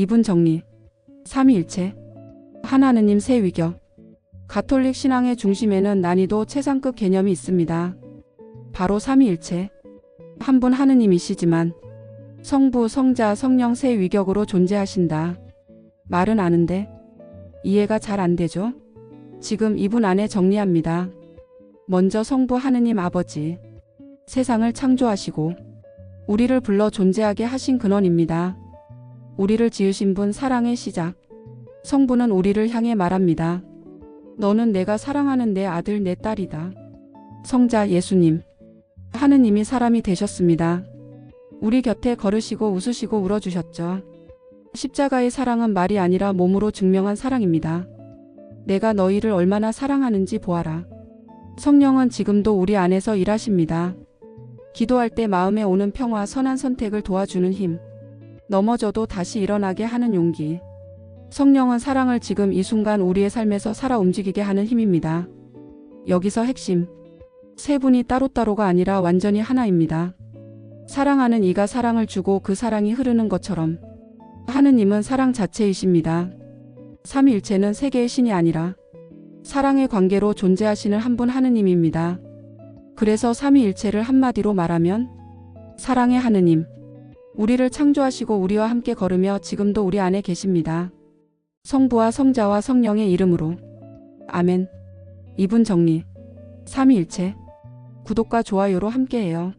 이분 정리. 삼위일체. 하나느님 새 위격. 가톨릭 신앙의 중심에는 난이도 최상급 개념이 있습니다. 바로 삼위일체. 한 분 하느님이시지만 성부, 성자, 성령 세 위격으로 존재하신다. 말은 아는데 이해가 잘 안 되죠? 지금 이분 안에 정리합니다. 먼저 성부 하느님 아버지. 세상을 창조하시고 우리를 불러 존재하게 하신 근원입니다. 우리를 지으신 분 사랑의 시작. 성부는 우리를 향해 말합니다. 너는 내가 사랑하는 내 아들 내 딸이다. 성자 예수님. 하느님이 사람이 되셨습니다. 우리 곁에 걸으시고 웃으시고 울어주셨죠. 십자가의 사랑은 말이 아니라 몸으로 증명한 사랑입니다. 내가 너희를 얼마나 사랑하는지 보아라. 성령은 지금도 우리 안에서 일하십니다. 기도할 때 마음에 오는 평화, 선한 선택을 도와주는 힘. 넘어져도 다시 일어나게 하는 용기. 성령은 사랑을 지금 이 순간 우리의 삶에서 살아 움직이게 하는 힘입니다. 여기서 핵심. 세 분이 따로따로가 아니라 완전히 하나입니다. 사랑하는 이가 사랑을 주고 그 사랑이 흐르는 것처럼 하느님은 사랑 자체이십니다. 삼위일체는 세계의 신이 아니라 사랑의 관계로 존재하시는 한 분 하느님입니다. 그래서 삼위일체를 한마디로 말하면 사랑의 하느님. 우리를 창조하시고 우리와 함께 걸으며 지금도 우리 안에 계십니다. 성부와 성자와 성령의 이름으로. 아멘. 이분 정리. 삼위일체. 구독과 좋아요로 함께해요.